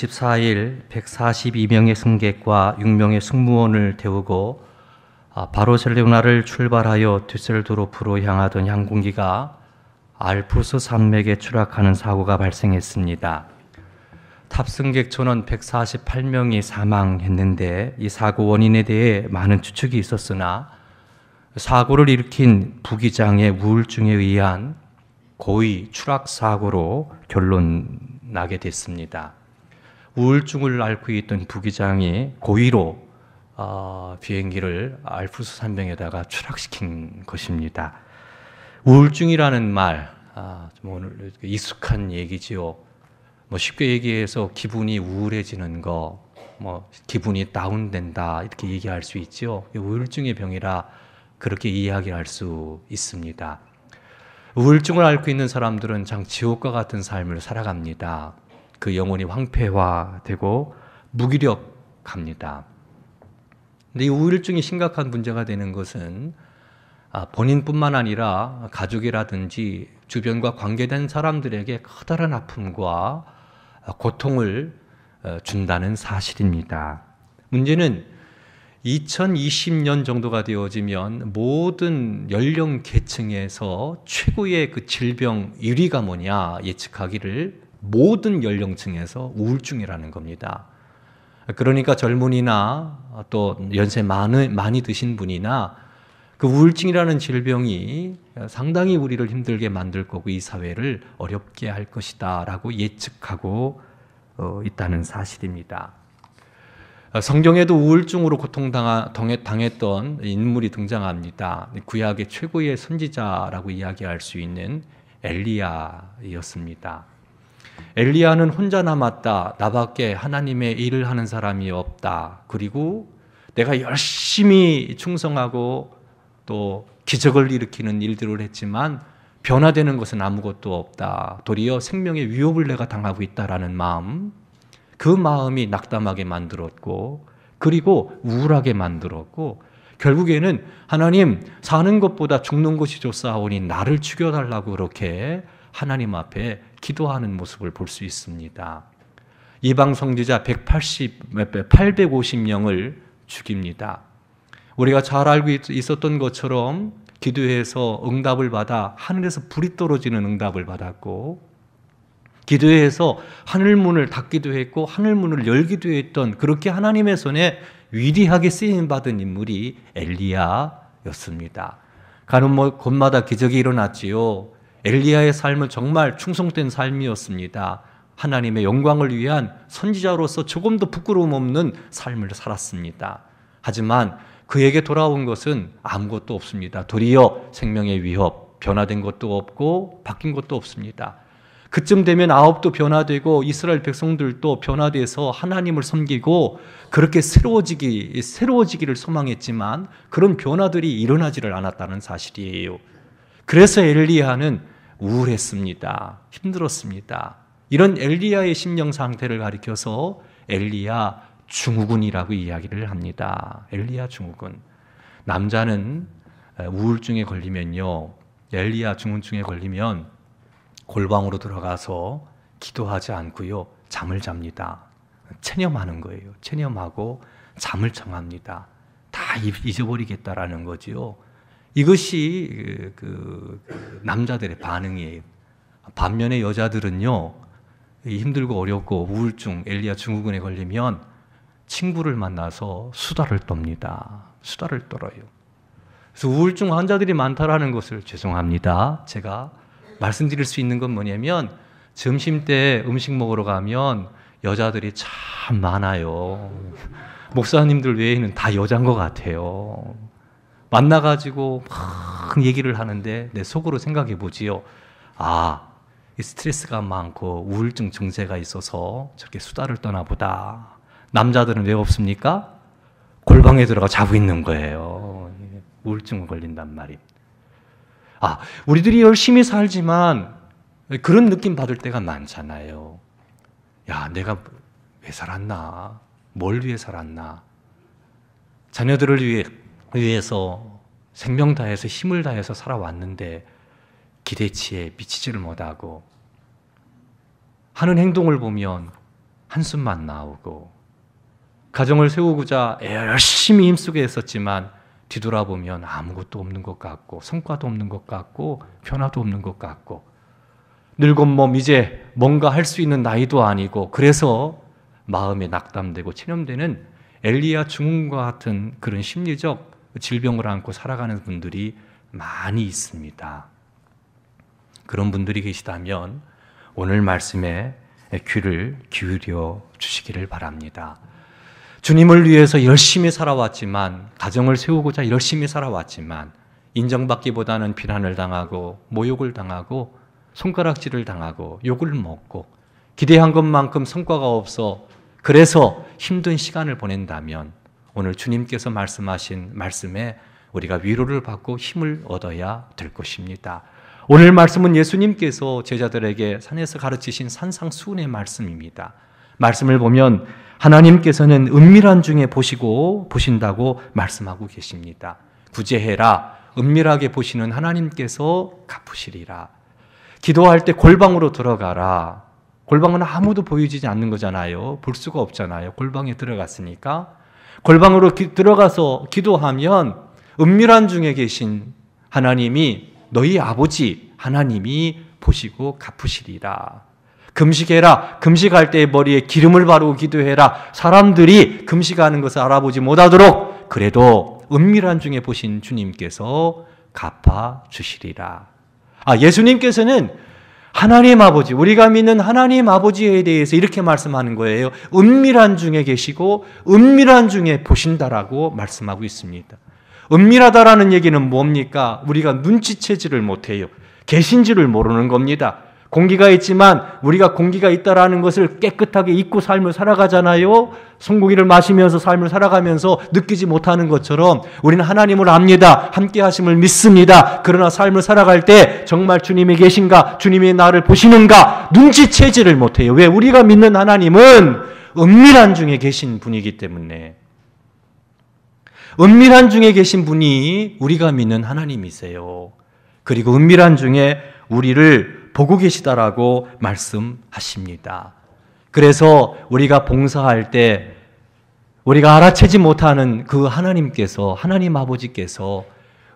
14일 142명의 승객과 6명의 승무원을 태우고 아, 바르셀로나를 출발하여 düsseldorf로 향하던 항공기가 알프스 산맥에 추락하는 사고가 발생했습니다. 탑승객 전원 148명이 사망했는데 이 사고 원인에 대해 많은 추측이 있었으나 사고를 일으킨 부기장의 우울증에 의한 고의 추락 사고로 결론 나게 됐습니다. 우울증을 앓고 있던 부기장이 고의로 어, 비행기를 알프스 산병에다가 추락시킨 것입니다. 우울증이라는 말, 아, 좀 오늘 익숙한 얘기지요. 뭐 쉽게 얘기해서 기분이 우울해지는 거, 뭐 기분이 다운된다 이렇게 얘기할 수 있죠. 우울증의 병이라 그렇게 이야기할 수 있습니다. 우울증을 앓고 있는 사람들은 장 지옥과 같은 삶을 살아갑니다. 그 영혼이 황폐화되고 무기력합니다. 근데 이 우울증이 심각한 문제가 되는 것은 아, 본인뿐만 아니라 가족이라든지 주변과 관계된 사람들에게 커다란 아픔과 고통을 어, 준다는 사실입니다. 문제는 2020년 정도가 되어지면 모든 연령 계층에서 최고의 그 질병 1위가 뭐냐 예측하기를 모든 연령층에서 우울증이라는 겁니다. 그러니까 젊은이나 또 연세 많이, 많이 드신 분이나 그 우울증이라는 질병이 상당히 우리를 힘들게 만들 거고 이 사회를 어렵게 할 것이다 라고 예측하고 어, 있다는 사실입니다. 성경에도 우울증으로 고통당했던 인물이 등장합니다. 구약의 최고의 선지자라고 이야기할 수 있는 엘리야였습니다. 엘리야는 혼자 남았다. 나밖에 하나님의 일을 하는 사람이 없다. 그리고 내가 열심히 충성하고 또 기적을 일으키는 일들을 했지만 변화되는 것은 아무것도 없다. 도리어 생명의 위협을 내가 당하고 있다라는 마음. 그 마음이 낙담하게 만들었고 그리고 우울하게 만들었고 결국에는 하나님 사는 것보다 죽는 것이 좋사오니 나를 죽여달라고 그렇게 하나님 앞에 기도하는 모습을 볼 수 있습니다. 이방 성지자 180, 850명을 죽입니다. 우리가 잘 알고 있었던 것처럼 기도해서 응답을 받아 하늘에서 불이 떨어지는 응답을 받았고 기도해서 하늘 문을 닫기도 했고 하늘 문을 열기도 했던 그렇게 하나님의 손에 위대하게 쓰임 받은 인물이 엘리야였습니다. 가는 곳마다 기적이 일어났지요. 엘리야의 삶은 정말 충성된 삶이었습니다. 하나님의 영광을 위한 선지자로서 조금도 부끄러움 없는 삶을 살았습니다. 하지만 그에게 돌아온 것은 아무것도 없습니다. 도리어 생명의 위협, 변화된 것도 없고 바뀐 것도 없습니다. 그쯤 되면 아홉도 변화되고 이스라엘 백성들도 변화돼서 하나님을 섬기고 그렇게 새로워지기, 새로워지기를 소망했지만 그런 변화들이 일어나지를 않았다는 사실이에요. 그래서 엘리야는 우울했습니다. 힘들었습니다. 이런 엘리야의 심령 상태를 가리켜서 엘리야 중후군이라고 이야기를 합니다. 엘리야 중후군. 남자는 우울증에 걸리면요. 엘리야 중후증에 걸리면 골방으로 들어가서 기도하지 않고요. 잠을 잡니다. 체념하는 거예요. 체념하고 잠을 청합니다. 다 잊어버리겠다라는 거지요. 이것이 그, 그, 그 남자들의 반응이에요. 반면에 여자들은요, 힘들고 어렵고 우울증, 엘리야 증후군에 걸리면 친구를 만나서 수다를 떱니다. 수다를 떨어요. 그래서 우울증 환자들이 많다라는 것을 죄송합니다. 제가 말씀드릴 수 있는 건 뭐냐면 점심 때 음식 먹으러 가면 여자들이 참 많아요. 목사님들 외에는 다 여잔 것 같아요. 만나가지고 막 얘기를 하는데 내 속으로 생각해 보지요. 아, 스트레스가 많고 우울증 증세가 있어서 저렇게 수다를 떠나 보다. 남자들은 왜 없습니까? 골방에 들어가 자고 있는 거예요. 우울증 걸린단 말입니다. 아, 우리들이 열심히 살지만 그런 느낌 받을 때가 많잖아요. 야, 내가 왜 살았나? 뭘 위해 살았나? 자녀들을 위해, 위해서 생명 다해서 힘을 다해서 살아왔는데 기대치에 미치지를 못하고 하는 행동을 보면 한숨만 나오고 가정을 세우고자 열심히 힘쓰게 했었지만 뒤돌아보면 아무것도 없는 것 같고 성과도 없는 것 같고 변화도 없는 것 같고. 늙은 몸 이제 뭔가 할 수 있는 나이도 아니고 그래서 마음에 낙담되고 체념되는 엘리야 증후과 같은 그런 심리적 질병을 안고 살아가는 분들이 많이 있습니다. 그런 분들이 계시다면 오늘 말씀에 귀를 기울여 주시기를 바랍니다. 주님을 위해서 열심히 살아왔지만, 가정을 세우고자 열심히 살아왔지만, 인정받기보다는 비난을 당하고, 모욕을 당하고, 손가락질을 당하고, 욕을 먹고, 기대한 것만큼 성과가 없어, 그래서 힘든 시간을 보낸다면, 오늘 주님께서 말씀하신 말씀에 우리가 위로를 받고 힘을 얻어야 될 것입니다. 오늘 말씀은 예수님께서 제자들에게 산에서 가르치신 산상수훈의 말씀입니다. 말씀을 보면 하나님께서는 은밀한 중에 보시고 보신다고 말씀하고 계십니다. 구제해라. 은밀하게 보시는 하나님께서 갚으시리라. 기도할 때 골방으로 들어가라. 골방은 아무도 보이지 않는 거잖아요. 볼 수가 없잖아요. 골방에 들어갔으니까. 골방으로 기, 들어가서 기도하면 은밀한 중에 계신 하나님이 너희 아버지 하나님이 보시고 갚으시리라. 금식해라. 금식할 때 머리에 기름을 바르고 기도해라. 사람들이 금식하는 것을 알아보지 못하도록 그래도 은밀한 중에 보신 주님께서 갚아 주시리라. 아, 예수님께서는 하나님 아버지, 우리가 믿는 하나님 아버지에 대해서 이렇게 말씀하는 거예요. 은밀한 중에 계시고 은밀한 중에 보신다라고 말씀하고 있습니다. 은밀하다라는 얘기는 뭡니까? 우리가 눈치채지를 못해요. 계신지를 모르는 겁니다. 공기가 있지만 우리가 공기가 있다라는 것을 깨끗하게 잊고 삶을 살아가잖아요. 송고기를 마시면서 삶을 살아가면서 느끼지 못하는 것처럼 우리는 하나님을 압니다. 함께 하심을 믿습니다. 그러나 삶을 살아갈 때 정말 주님이 계신가? 주님이 나를 보시는가? 눈치채지를 못해요. 왜? 우리가 믿는 하나님은 은밀한 중에 계신 분이기 때문에 은밀한 중에 계신 분이 우리가 믿는 하나님이세요. 그리고 은밀한 중에 우리를 보고 계시다라고 말씀하십니다. 그래서 우리가 봉사할 때 우리가 알아채지 못하는 그 하나님께서 하나님 아버지께서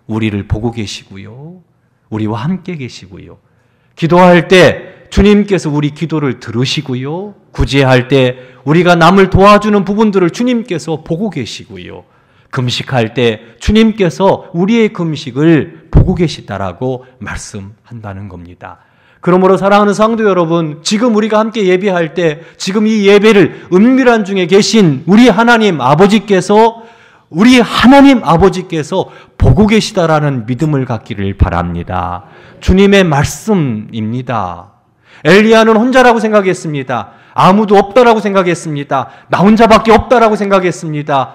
우리를 보고 계시고요. 우리와 함께 계시고요. 기도할 때 주님께서 우리 기도를 들으시고요. 구제할 때 우리가 남을 도와주는 부분들을 주님께서 보고 계시고요. 금식할 때 주님께서 우리의 금식을 보고 계시다라고 말씀한다는 겁니다. 그러므로 사랑하는 성도 여러분, 지금 우리가 함께 예배할 때, 지금 이 예배를 은밀한 중에 계신 우리 하나님 아버지께서, 우리 하나님 아버지께서 보고 계시다라는 믿음을 갖기를 바랍니다. 주님의 말씀입니다. 엘리야는 혼자라고 생각했습니다. 아무도 없다라고 생각했습니다. 나 혼자밖에 없다라고 생각했습니다.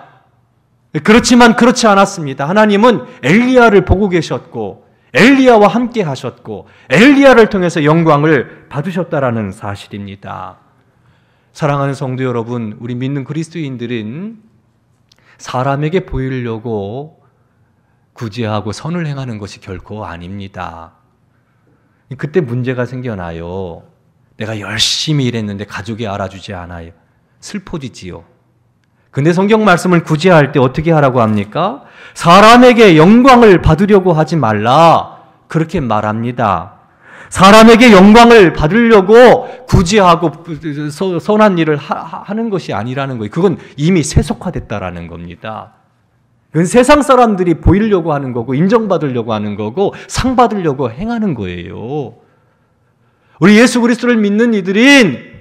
그렇지만 그렇지 않았습니다. 하나님은 엘리야를 보고 계셨고 엘리야와 함께 하셨고 엘리야를 통해서 영광을 받으셨다라는 사실입니다. 사랑하는 성도 여러분, 우리 믿는 그리스도인들은 사람에게 보이려고 구제하고 선을 행하는 것이 결코 아닙니다. 그때 문제가 생겨나요. 내가 열심히 일했는데 가족이 알아주지 않아요. 슬퍼지지요. 근데 성경 말씀을 구제할 때 어떻게 하라고 합니까? 사람에게 영광을 받으려고 하지 말라. 그렇게 말합니다. 사람에게 영광을 받으려고 구제하고 선한 일을 하는 것이 아니라는 거예요. 그건 이미 세속화됐다라는 겁니다. 그건 세상 사람들이 보이려고 하는 거고 인정받으려고 하는 거고 상 받으려고 행하는 거예요. 우리 예수 그리스도를 믿는 이들인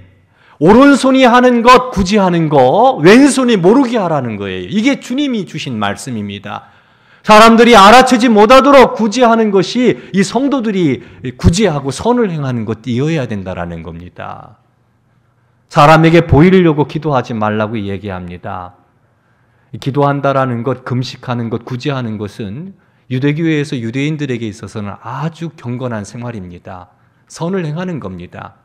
오른손이 하는 것 굳이 하는 거 왼손이 모르게 하라는 거예요. 이게 주님이 주신 말씀입니다. 사람들이 알아채지 못하도록 구제하는 것이 이 성도들이 구제하고 선을 행하는 것이어야 된다라는 겁니다. 사람에게 보이려고 기도하지 말라고 얘기합니다. 기도한다라는 것, 금식하는 것, 구제하는 것은 유대교회에서 유대인들에게 있어서는 아주 경건한 생활입니다. 선을 행하는 겁니다.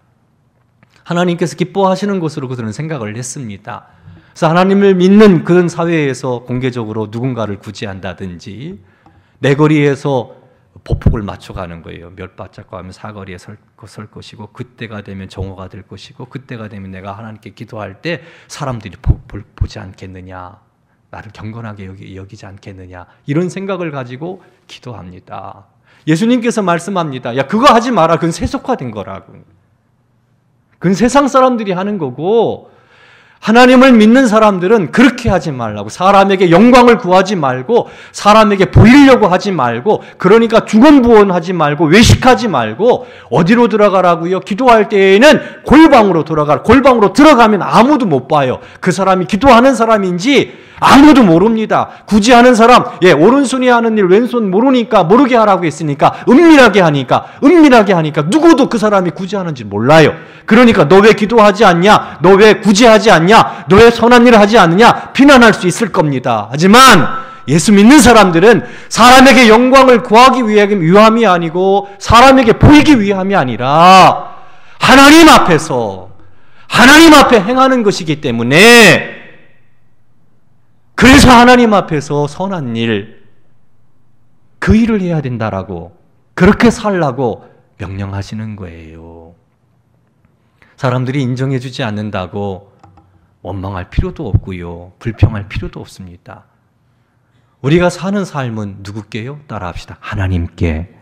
하나님께서 기뻐하시는 것으로 그들은 생각을 했습니다. 그래서 하나님을 믿는 그런 사회에서 공개적으로 누군가를 구제한다든지 내 거리에서 보폭을 맞춰가는 거예요. 몇 발자국 하면 사거리에 설, 설 것이고 그때가 되면 정오가 될 것이고 그때가 되면 내가 하나님께 기도할 때 사람들이 보, 보, 지 않겠느냐 나를 경건하게 여기, 여기지 않겠느냐 이런 생각을 가지고 기도합니다. 예수님께서 말씀합니다. 야 그거 하지 마라. 그건 세속화된 거라고. 그건 세상 사람들이 하는 거고 하나님을 믿는 사람들은 그렇게 하지 말라고 사람에게 영광을 구하지 말고 사람에게 보이려고 하지 말고 그러니까 중언부언하지 말고 외식하지 말고 어디로 들어가라고요? 기도할 때에는 골방으로 들어가 골방으로 들어가면 아무도 못 봐요. 그 사람이 기도하는 사람인지 아무도 모릅니다. 굳이 하는 사람, 예, 오른손이 하는 일 왼손 모르니까 모르게 하라고 했으니까 은밀하게 하니까 은밀하게 하니까 누구도 그 사람이 굳이 하는지 몰라요. 그러니까 너 왜 기도하지 않냐? 너 왜 굳이 하지 않냐? 너 왜 선한 일을 하지 않느냐? 비난할 수 있을 겁니다. 하지만 예수 믿는 사람들은 사람에게 영광을 구하기 위함이 아니고 사람에게 보이기 위함이 아니라 하나님 앞에서 하나님 앞에 행하는 것이기 때문에 그래서 하나님 앞에서 선한 일, 그 일을 해야 된다라고, 그렇게 살라고 명령하시는 거예요. 사람들이 인정해주지 않는다고 원망할 필요도 없고요. 불평할 필요도 없습니다. 우리가 사는 삶은 누구께요? 따라합시다. 하나님께.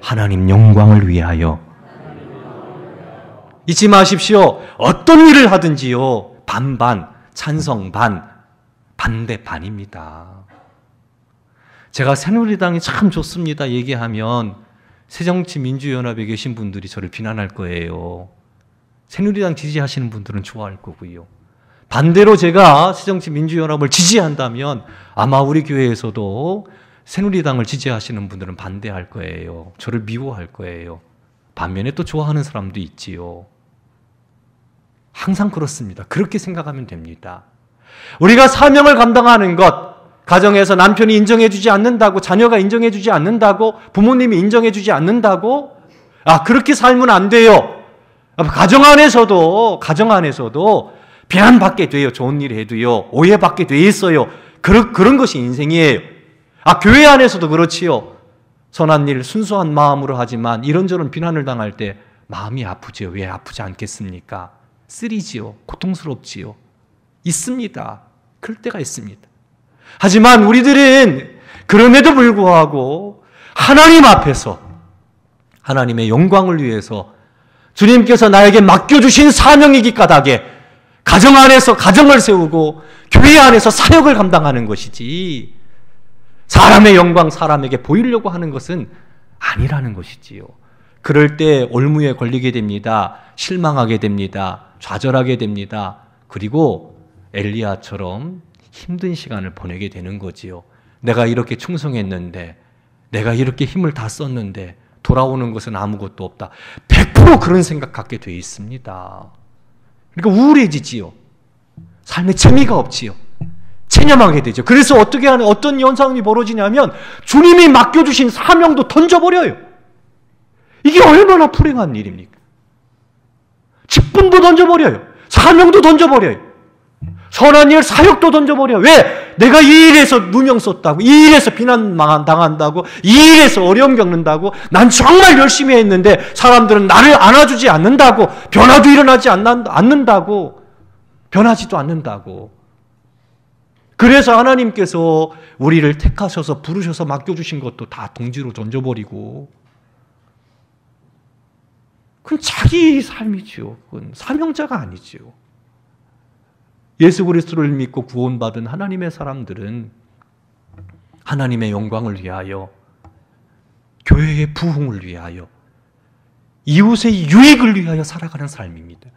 하나님 영광을 위하여. 잊지 마십시오. 어떤 일을 하든지요. 반반, 찬성 반, 반대 반입니다. 제가 새누리당이 참 좋습니다 얘기하면 새정치민주연합에 계신 분들이 저를 비난할 거예요. 새누리당 지지하시는 분들은 좋아할 거고요. 반대로 제가 새정치민주연합을 지지한다면 아마 우리 교회에서도 새누리당을 지지하시는 분들은 반대할 거예요. 저를 미워할 거예요. 반면에 또 좋아하는 사람도 있지요. 항상 그렇습니다. 그렇게 생각하면 됩니다. 우리가 사명을 감당하는 것, 가정에서 남편이 인정해주지 않는다고, 자녀가 인정해주지 않는다고, 부모님이 인정해주지 않는다고, 아, 그렇게 살면 안 돼요. 가정 안에서도, 가정 안에서도 비난받게 돼요. 좋은 일 해도요. 오해받게 돼 있어요. 그런, 그런 것이 인생이에요. 아, 교회 안에서도 그렇지요. 선한 일, 순수한 마음으로 하지만 이런저런 비난을 당할 때 마음이 아프지요. 왜 아프지 않겠습니까? 쓰리지요. 고통스럽지요. 있습니다. 그럴 때가 있습니다. 하지만 우리들은 그럼에도 불구하고 하나님 앞에서 하나님의 영광을 위해서 주님께서 나에게 맡겨주신 사명이기 까닭에 가정 안에서 가정을 세우고 교회 안에서 사역을 감당하는 것이지 사람의 영광 사람에게 보이려고 하는 것은 아니라는 것이지요. 그럴 때 올무에 걸리게 됩니다. 실망하게 됩니다. 좌절하게 됩니다. 그리고 엘리야처럼 힘든 시간을 보내게 되는 거지요. 내가 이렇게 충성했는데, 내가 이렇게 힘을 다 썼는데, 돌아오는 것은 아무것도 없다. 100% 그런 생각 갖게 돼 있습니다. 그러니까 우울해지지요. 삶에 재미가 없지요. 체념하게 되죠. 그래서 어떻게 하는, 어떤 현상이 벌어지냐면, 주님이 맡겨주신 사명도 던져버려요. 이게 얼마나 불행한 일입니까? 직분도 던져버려요. 사명도 던져버려요. 선한 일 사역도 던져버려. 왜? 내가 이 일에서 누명 썼다고, 이 일에서 비난 당한다고, 이 일에서 어려움 겪는다고, 난 정말 열심히 했는데 사람들은 나를 안아주지 않는다고, 변화도 일어나지 않는다고, 변하지도 않는다고. 그래서 하나님께서 우리를 택하셔서 부르셔서 맡겨주신 것도 다 동지로 던져버리고, 그건 자기 삶이지요. 그건 사명자가 아니지요. 예수 그리스도를 믿고 구원받은 하나님의 사람들은 하나님의 영광을 위하여 교회의 부흥을 위하여 이웃의 유익을 위하여 살아가는 삶입니다.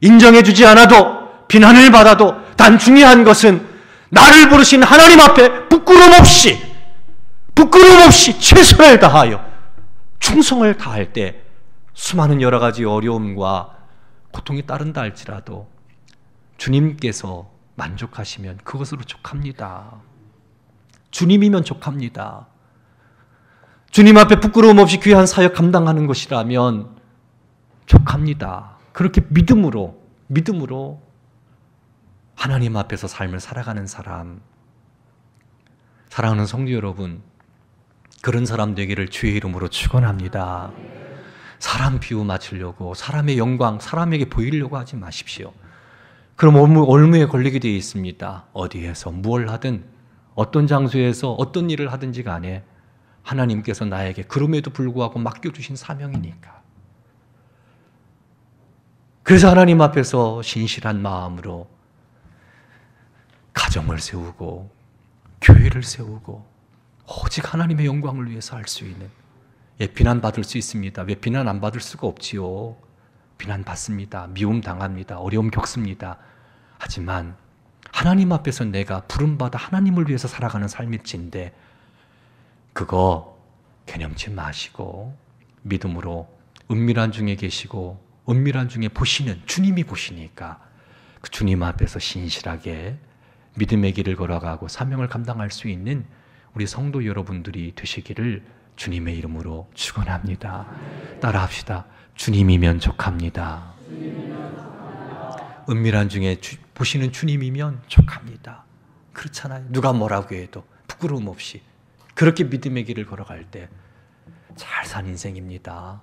인정해 주지 않아도 비난을 받아도 단 중요한 것은 나를 부르신 하나님 앞에 부끄럼 없이 부끄럼 없이 최선을 다하여 충성을 다할 때 수많은 여러 가지 어려움과 고통이 따른다 할지라도 주님께서 만족하시면 그것으로 족합니다. 주님이면 족합니다. 주님 앞에 부끄러움 없이 귀한 사역 감당하는 것이라면 족합니다. 그렇게 믿음으로, 믿음으로 하나님 앞에서 삶을 살아가는 사람. 사랑하는 성도 여러분, 그런 사람 되기를 주의 이름으로 축원합니다. 사람 비유 맞추려고 사람의 영광 사람에게 보이려고 하지 마십시오. 그럼 올무, 올무 에 걸리게 되어 있습니다. 어디에서 무엇 하든 어떤 장소에서 어떤 일을 하든지 간에 하나님께서 나에게 그럼에도 불구하고 맡겨주신 사명이니까. 그래서 하나님 앞에서 신실한 마음으로 가정을 세우고 교회를 세우고 오직 하나님의 영광을 위해서 할 수 있는 예, 비난 받을 수 있습니다. 왜 비난 안 받을 수가 없지요? 비난 받습니다. 미움 당합니다. 어려움 겪습니다. 하지만 하나님 앞에서 내가 부름받아 하나님을 위해서 살아가는 삶일진데 그거 개념치 마시고 믿음으로 은밀한 중에 계시고 은밀한 중에 보시는 주님이 보시니까 그 주님 앞에서 신실하게 믿음의 길을 걸어가고 사명을 감당할 수 있는 우리 성도 여러분들이 되시기를 주님의 이름으로 축원합니다. 따라합시다. 주님이면 족합니다. 은밀한 중에 주, 보시는 주님이면 족합니다. 그렇잖아요. 누가 뭐라고 해도 부끄러움 없이 그렇게 믿음의 길을 걸어갈 때 잘 산 인생입니다.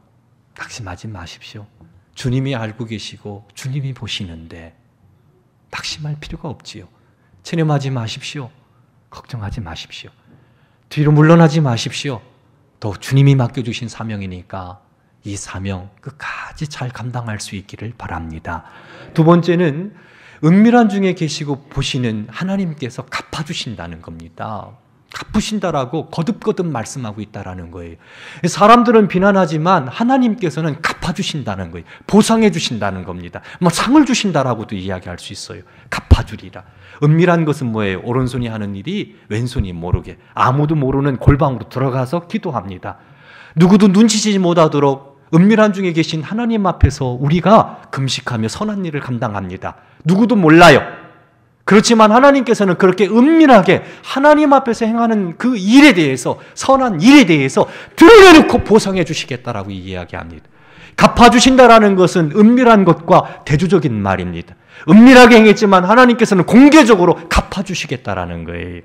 낙심하지 마십시오. 주님이 알고 계시고 주님이 보시는데 낙심할 필요가 없지요. 체념하지 마십시오. 걱정하지 마십시오. 뒤로 물러나지 마십시오. 더 주님이 맡겨주신 사명이니까 이 사명 끝까지 잘 감당할 수 있기를 바랍니다. 두 번째는 은밀한 중에 계시고 보시는 하나님께서 갚아주신다는 겁니다. 갚으신다라고 거듭거듭 말씀하고 있다라는 거예요. 사람들은 비난하지만 하나님께서는 갚아주신다는 거예요. 보상해 주신다는 겁니다. 뭐 상을 주신다라고도 이야기할 수 있어요. 갚아주리라. 은밀한 것은 뭐예요? 오른손이 하는 일이 왼손이 모르게 아무도 모르는 골방으로 들어가서 기도합니다. 누구도 눈치채지 못하도록 은밀한 중에 계신 하나님 앞에서 우리가 금식하며 선한 일을 감당합니다. 누구도 몰라요. 그렇지만 하나님께서는 그렇게 은밀하게 하나님 앞에서 행하는 그 일에 대해서 선한 일에 대해서 드러내놓고 보상해 주시겠다라고 이야기합니다. 갚아주신다라는 것은 은밀한 것과 대조적인 말입니다. 은밀하게 행했지만 하나님께서는 공개적으로 갚아주시겠다라는 거예요.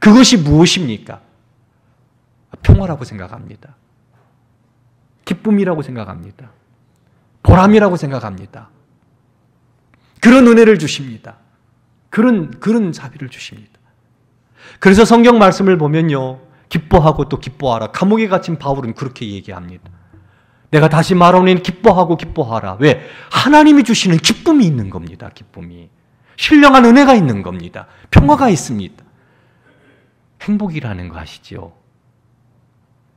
그것이 무엇입니까? 평화라고 생각합니다. 기쁨이라고 생각합니다. 보람이라고 생각합니다. 그런 은혜를 주십니다. 그런, 그런 자비를 주십니다. 그래서 성경 말씀을 보면요. 기뻐하고 또 기뻐하라. 감옥에 갇힌 바울은 그렇게 얘기합니다. 내가 다시 말하노니 기뻐하고 기뻐하라. 왜? 하나님이 주시는 기쁨이 있는 겁니다. 기쁨이. 신령한 은혜가 있는 겁니다. 평화가 있습니다. 행복이라는 거 아시죠?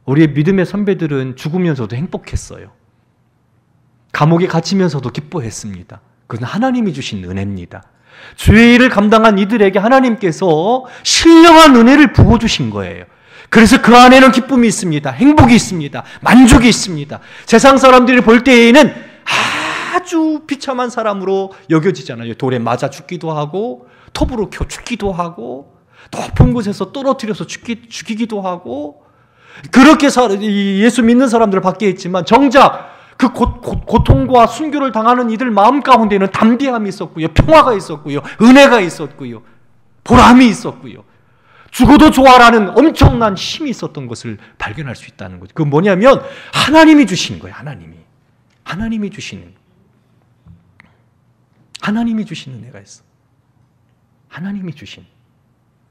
우리의 믿음의 선배들은 죽으면서도 행복했어요. 감옥에 갇히면서도 기뻐했습니다. 그건 하나님이 주신 은혜입니다. 일을 감당한 이들에게 하나님께서 신령한 은혜를 부어주신 거예요. 그래서 그 안에는 기쁨이 있습니다. 행복이 있습니다. 만족이 있습니다. 세상 사람들이 볼 때에는 아주 비참한 사람으로 여겨지잖아요. 돌에 맞아 죽기도 하고, 톱으로 켜 죽기도 하고, 높은 곳에서 떨어뜨려서 죽기, 죽이기도 하고, 그렇게 예수 믿는 사람들 밖에 있지만, 정작 그 고, 고, 고 통과 순교를 당하는 이들 마음 가운데는 담대함이 있었고요. 평화가 있었고요. 은혜가 있었고요. 보람이 있었고요. 죽어도 좋아라는 엄청난 힘이 있었던 것을 발견할 수 있다는 거죠. 그 뭐냐면 하나님이 주신 거예요. 하나님이. 하나님이 주시는. 하나님이 주신 은혜가 있어. 하나님이 주신.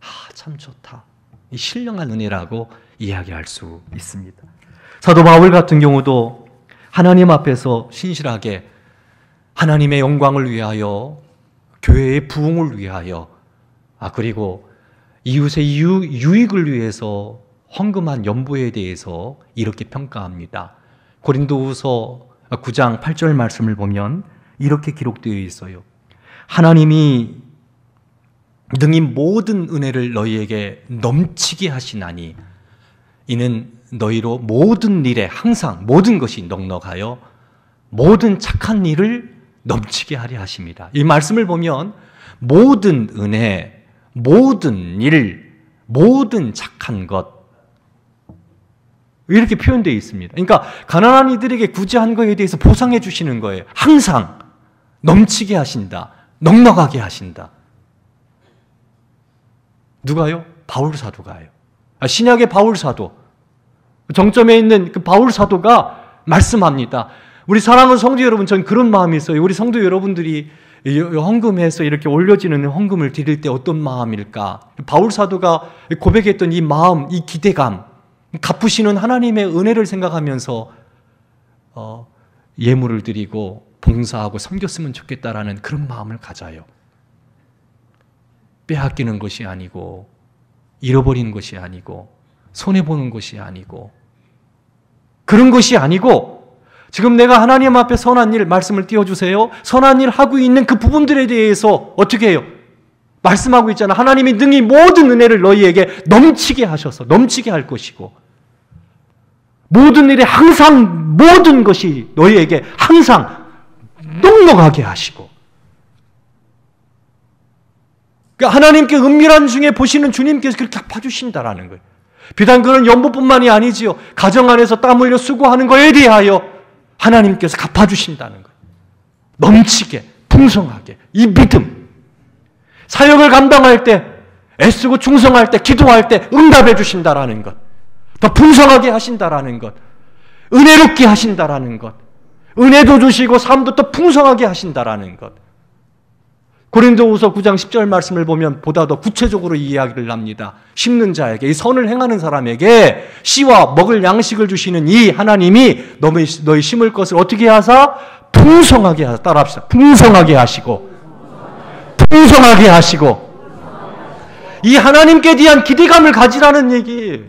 아, 참 좋다. 이 신령한 은혜라고 이야기할 수 있습니다. 사도 바울 같은 경우도 하나님 앞에서 신실하게 하나님의 영광을 위하여 교회의 부흥을 위하여 아 그리고 이웃의 유, 유익을 위해서 헌금한 연보에 대해서 이렇게 평가합니다. 고린도후서 9장 8절 말씀을 보면 이렇게 기록되어 있어요. 하나님이 능히 모든 은혜를 너희에게 넘치게 하시나니 이는 너희로 모든 일에 항상 모든 것이 넉넉하여 모든 착한 일을 넘치게 하려 하십니다. 이 말씀을 보면 모든 은혜, 모든 일, 모든 착한 것 이렇게 표현되어 있습니다. 그러니까 가난한 이들에게 구제한 것에 대해서 보상해 주시는 거예요. 항상 넘치게 하신다. 넉넉하게 하신다. 누가요? 바울 사도가요. 아, 신약의 바울 사도. 정점에 있는 그 바울 사도가 말씀합니다. 우리 사랑하는 성도 여러분, 전 그런 마음이 있어요. 우리 성도 여러분들이 헌금해서 이렇게 올려지는 헌금을 드릴 때 어떤 마음일까? 바울 사도가 고백했던 이 마음, 이 기대감, 갚으시는 하나님의 은혜를 생각하면서 어, 예물을 드리고 봉사하고 섬겼으면 좋겠다라는 그런 마음을 가져요. 빼앗기는 것이 아니고 잃어버리는 것이 아니고 손해 보는 것이 아니고 그런 것이 아니고 지금 내가 하나님 앞에 선한 일 말씀을 띄워 주세요. 선한 일 하고 있는 그 부분들에 대해서 어떻게 해요? 말씀하고 있잖아. 하나님이 능히 모든 은혜를 너희에게 넘치게 하셔서 넘치게 할 것이고 모든 일에 항상 모든 것이 너희에게 항상 넉넉하게 하시고 그러니까 하나님께 은밀한 중에 보시는 주님께서 그렇게 갚아주신다라는 거예요. 비단 그런 연보뿐만이 아니지요. 가정 안에서 땀 흘려 수고하는 거에 대하여 하나님께서 갚아주신다는 거예요. 넘치게, 풍성하게, 이 믿음. 사역을 감당할 때, 애쓰고 충성할 때, 기도할 때 응답해 주신다라는 것. 더 풍성하게 하신다라는 것. 은혜롭게 하신다라는 것. 은혜도 주시고 삶도 또 풍성하게 하신다라는 것. 고린도후서 9장 10절 말씀을 보면 보다 더 구체적으로 이야기를 합니다. 심는 자에게 이 선을 행하는 사람에게 씨와 먹을 양식을 주시는 이 하나님이 너희 너희 심을 것을 어떻게 하사 풍성하게 하사 따라합시다. 풍성하게 하시고 풍성하게 하시고 이 하나님께 대한 기대감을 가지라는 얘기.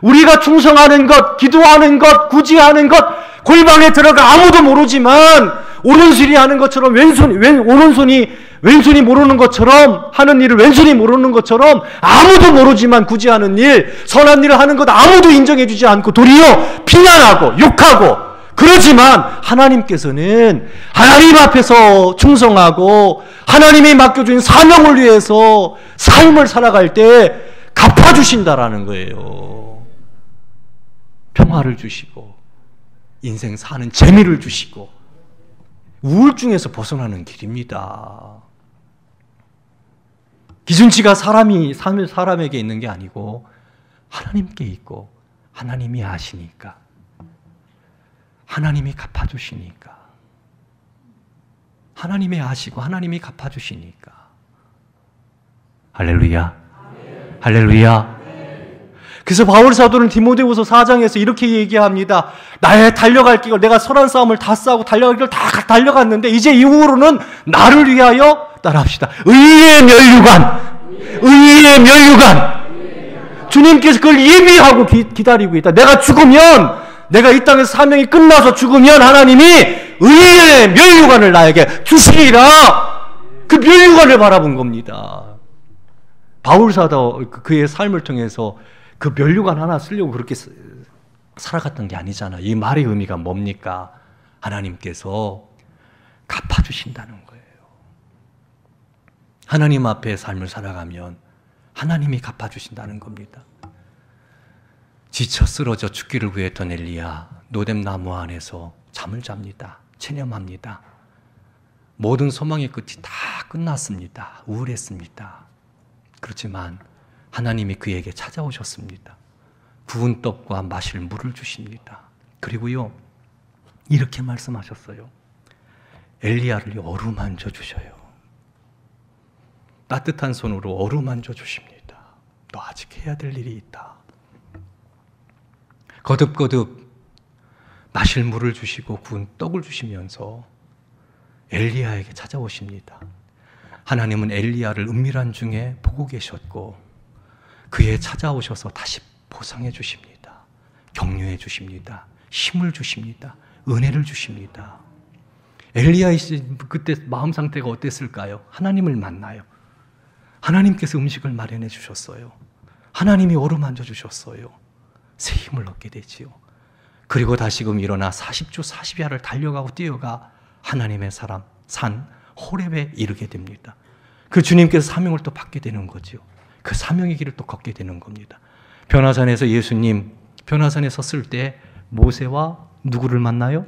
우리가 충성하는 것, 기도하는 것, 구지하는 것, 골방에 들어가 아무도 모르지만 오른손이 하는 것처럼 왼손이 왼 오른손이 왼손이 모르는 것처럼 하는 일을 왼손이 모르는 것처럼 아무도 모르지만 굳이 하는 일, 선한 일을 하는 것 아무도 인정해 주지 않고 도리어 비난하고 욕하고 그렇지만 하나님께서는 하나님 앞에서 충성하고 하나님이 맡겨준 사명을 위해서 삶을 살아갈 때 갚아주신다라는 거예요. 평화를 주시고 인생 사는 재미를 주시고 우울증에서 벗어나는 길입니다. 기준치가 사람이 사람에게 있는 게 아니고 하나님께 있고 하나님이 아시니까 하나님이 갚아 주시니까 하나님이 아시고 하나님이 갚아 주시니까. 할렐루야. 할렐루야 그래서 바울 사도는 디모데후서 4장에서 이렇게 얘기합니다. 나의 달려갈 길, 내가 선한 싸움을 다 싸고 달려갈 길다 달려갔는데 이제 이후로는 나를 위하여 따라합시다. 의의 면류관, 의의 면류관. 주님께서 그걸 예비하고 기, 다리고 있다. 내가 죽으면 내가 이 땅에서 사명이 끝나서 죽으면 하나님이 의의 면류관을 나에게 주시리라. 그 면류관을 바라본 겁니다. 바울 사도 그의 삶을 통해서 그 면류관 하나 쓰려고 그렇게 살아갔던 게 아니잖아. 이 말의 의미가 뭡니까? 하나님께서 갚아주신다는 거예요. 하나님 앞에 삶을 살아가면 하나님이 갚아주신다는 겁니다. 지쳐 쓰러져 죽기를 구했던 엘리야 노뎀 나무 안에서 잠을 잡니다. 체념합니다. 모든 소망의 끝이 다 끝났습니다. 우울했습니다. 그렇지만 하나님이 그에게 찾아오셨습니다. 부은 떡과 마실 물을 주십니다. 그리고요, 이렇게 말씀하셨어요. 엘리야를 어루만져 주셔요. 따뜻한 손으로 어루만져 주십니다. 너 아직 해야 될 일이 있다. 거듭거듭 마실 물을 주시고 구운 떡을 주시면서 엘리야에게 찾아오십니다. 하나님은 엘리야를 은밀한 중에 보고 계셨고 그에 찾아오셔서 다시 보상해 주십니다. 격려해 주십니다. 힘을 주십니다. 은혜를 주십니다. 엘리야의 그때 마음 상태가 어땠을까요? 하나님을 만나요. 하나님께서 음식을 마련해 주셨어요. 하나님이 어루만져 주셨어요. 새 힘을 얻게 되지요. 그리고 다시금 일어나 40주 40야를 달려가고 뛰어가 하나님의 사람 산 호렙에 이르게 됩니다. 그 주님께서 사명을 또 받게 되는 거지요. 그 사명의 길을 또 걷게 되는 겁니다. 변화산에서 예수님 변화산에 섰을 때 모세와 누구를 만나요?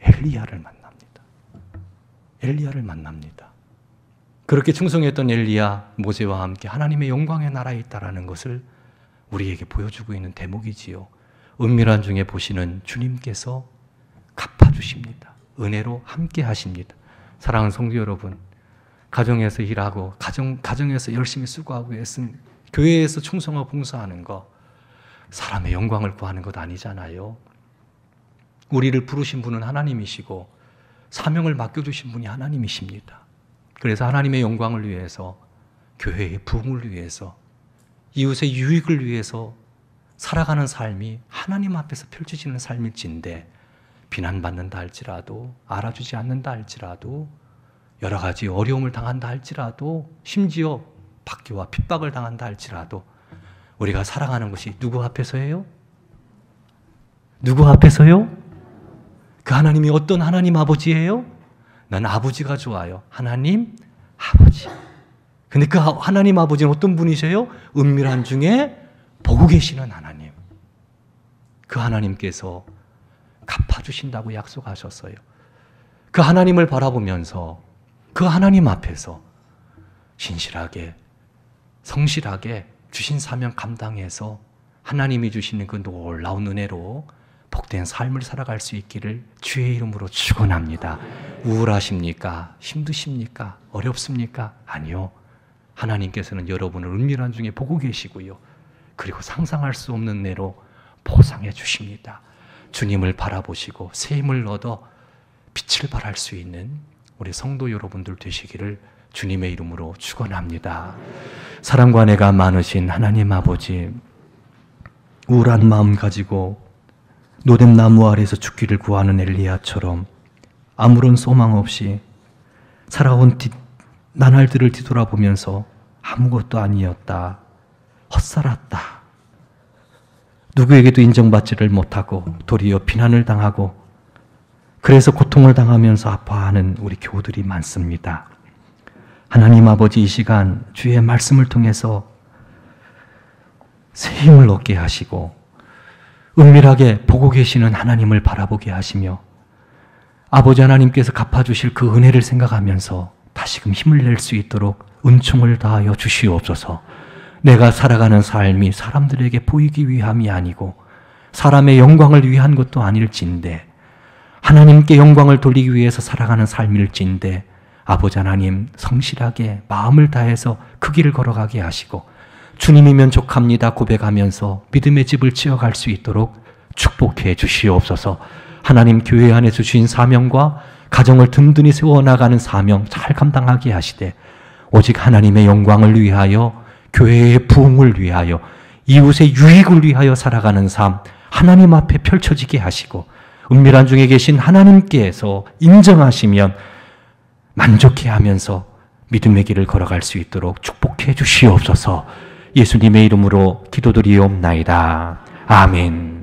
엘리야를 만납니다. 엘리야를 만납니다. 그렇게 충성했던 엘리야 모세와 함께 하나님의 영광의 나라에 있다라는 것을 우리에게 보여주고 있는 대목이지요. 은밀한 중에 보시는 주님께서 갚아주십니다. 은혜로 함께 하십니다. 사랑하는 성도 여러분, 가정에서 일하고, 가정, 가정에서 열심히 수고하고 애쓴 교회에서 충성하고 봉사하는 거, 사람의 영광을 구하는 것 아니잖아요. 우리를 부르신 분은 하나님이시고, 사명을 맡겨 주신 분이 하나님이십니다. 그래서 하나님의 영광을 위해서, 교회의 부흥을 위해서, 이웃의 유익을 위해서 살아가는 삶이 하나님 앞에서 펼쳐지는 삶일진데, 비난받는다 할지라도, 알아주지 않는다 할지라도, 여러 가지 어려움을 당한다 할지라도, 심지어 박해와 핍박을 당한다 할지라도, 우리가 사랑하는 것이 누구 앞에서예요? 누구 앞에서요? 그 하나님이 어떤 하나님 아버지예요? 난 아버지가 좋아요. 하나님 아버지. 근데 그 하나님 아버지는 어떤 분이세요? 은밀한 중에 보고 계시는 하나님. 그 하나님께서 갚아주신다고 약속하셨어요. 그 하나님을 바라보면서 그 하나님 앞에서 신실하게, 성실하게 주신 사명 감당해서 하나님이 주시는 그 놀라운 은혜로 복된 삶을 살아갈 수 있기를 주의 이름으로 축원합니다. 우울하십니까? 힘드십니까? 어렵습니까? 아니요. 하나님께서는 여러분을 은밀한 중에 보고 계시고요. 그리고 상상할 수 없는 내로 보상해 주십니다. 주님을 바라보시고 새 힘을 얻어 빛을 발할 수 있는 우리 성도 여러분들 되시기를 주님의 이름으로 축원합니다. 사랑과 내가 많으신 하나님 아버지 우울한 마음 가지고 노뎀 나무 아래서 죽기를 구하는 엘리야처럼 아무런 소망 없이 살아온 뒤, 나날들을 뒤돌아보면서 아무것도 아니었다. 헛살았다. 누구에게도 인정받지를 못하고 도리어 비난을 당하고 그래서 고통을 당하면서 아파하는 우리 교우들이 많습니다. 하나님 아버지 이 시간 주의 말씀을 통해서 새 힘을 얻게 하시고 은밀하게 보고 계시는 하나님을 바라보게 하시며 아버지 하나님께서 갚아주실 그 은혜를 생각하면서 다시금 힘을 낼 수 있도록 은총을 다하여 주시옵소서. 내가 살아가는 삶이 사람들에게 보이기 위함이 아니고 사람의 영광을 위한 것도 아닐진데 하나님께 영광을 돌리기 위해서 살아가는 삶일진데 아버지 하나님 성실하게 마음을 다해서 그 길을 걸어가게 하시고 주님이면 족합니다 고백하면서 믿음의 집을 지어갈 수 있도록 축복해 주시옵소서. 하나님 교회 안에 주신 사명과 가정을 든든히 세워나가는 사명 잘 감당하게 하시되 오직 하나님의 영광을 위하여 교회의 부흥을 위하여 이웃의 유익을 위하여 살아가는 삶 하나님 앞에 펼쳐지게 하시고 은밀한 중에 계신 하나님께서 인정하시면 만족해 하면서 믿음의 길을 걸어갈 수 있도록 축복해 주시옵소서 예수님의 이름으로 기도드리옵나이다. 아멘.